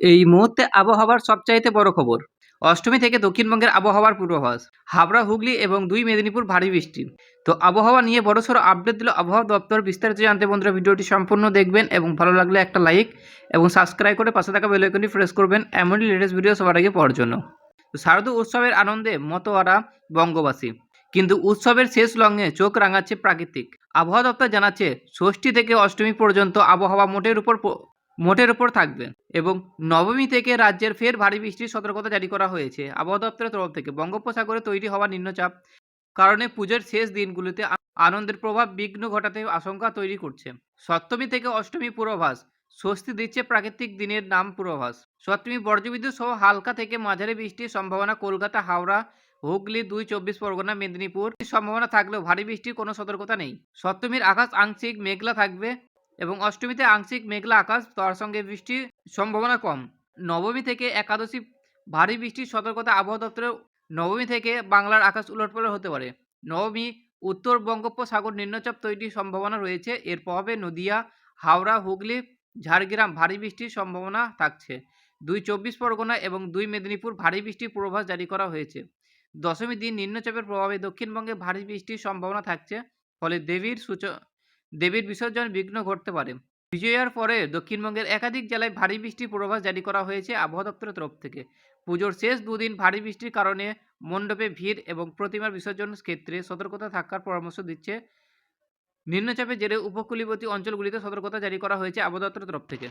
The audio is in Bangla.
এই মুহূর্তে আবহাওয়ার সবচাইতে বড় খবর। অষ্টমী থেকে দক্ষিণবঙ্গের আবহাওয়ার পূর্বাভাস। হাবড়া, হুগলি এবং দুই মেদিনীপুর ভারী বৃষ্টি। তো আবহাওয়া নিয়ে বড়সড় আপডেট দিল আবহাওয়া দপ্তর। বিস্তারিত জানতে বন্ধুরা ভিডিওটি সম্পূর্ণ দেখবেন এবং ভালো লাগলে একটা লাইক এবং সাবস্ক্রাইব করে পাশে থাকা বেল আইকনটি প্রেস করবেন। এমনই লেটেস্ট ভিডিও সবার আগে পাওয়ার জন্য। তো শারদীয় উৎসবের আনন্দে মতোয়ারা, বঙ্গবাসী। কিন্তু উৎসবের শেষ লগ্নে চোখ রাঙাচ্ছে প্রাকৃতিক। আবহাওয়া দপ্তর জানাচ্ছে, ষষ্ঠী থেকে অষ্টমী পর্যন্ত আবহাওয়া মোটের উপর মোটের উপর থাকবে। এবং নবমী থেকে রাজ্যের ফের ভারী বৃষ্টির সতর্কতা জারি করা হয়েছে। আবহাওয়া দপ্তরের তরফ থেকে বঙ্গোপসাগরে তৈরি হওয়া নিম্নচাপ কারণে পুজোর শেষ দিনগুলিতে আনন্দের প্রভাব বিঘ্ন ঘটাতে আশঙ্কা তৈরি করছে। সপ্তমী থেকে অষ্টমী পূর্বাভাস, স্বস্তি দিচ্ছে প্রাকৃতিক দিনের নাম পূর্বাভাস। সপ্তমী বজ্রবিদ্যুৎ সহ হালকা থেকে মাঝারি বৃষ্টির সম্ভাবনা কলকাতা, হাওড়া, হুগলি, দুই চব্বিশ পরগনা, মেদিনীপুর। সম্ভাবনা থাকলেও ভারী বৃষ্টির কোনো সতর্কতা নেই। সপ্তমীর আকাশ আংশিক মেঘলা থাকবে। এবং অষ্টমীতে আংশিক মেঘলা আকাশ, তার সঙ্গে বৃষ্টির সম্ভাবনা কম। নবমী থেকে একাদশী ভারী বৃষ্টির সতর্কতা আবহাওয়া দপ্তরের নবমী থেকে বাংলার আকাশ উলটপালট হতে পারে। নবমী, উত্তর বঙ্গোপসাগর নিম্নচাপ তৈরির সম্ভাবনা রয়েছে। এর প্রভাবে নদিয়া, হাওড়া, হুগলি, ঝাড়গ্রাম ভারী বৃষ্টির সম্ভাবনা থাকছে। দুই চব্বিশ পরগনা এবং দুই মেদিনীপুর ভারী বৃষ্টির পূর্বাভাস জারি করা হয়েছে। দশমী দিন নিম্নচাপের প্রভাবে দক্ষিণবঙ্গে ভারী বৃষ্টির সম্ভাবনা থাকছে। ফলে দেবীর সূচ দেবীর বিসর্জন বিঘ্ন ঘটতে পারে। বিজয়ার পরে দক্ষিণবঙ্গের একাধিক জেলায় ভারী বৃষ্টির পূর্বাভাস জারি করা হয়েছে আবহাওয়া দপ্তরের তরফ থেকে। পুজোর শেষ দুদিন ভারী বৃষ্টির কারণে মণ্ডপে ভিড় এবং প্রতিমার বিসর্জন ক্ষেত্রে সতর্কতা থাকার পরামর্শ দিচ্ছে নিম্নচাপের জেরে উপকূলীবর্তী অঞ্চলগুলিতে সতর্কতা জারি করা হয়েছে আবহাওয়া দপ্তরের তরফ থেকে।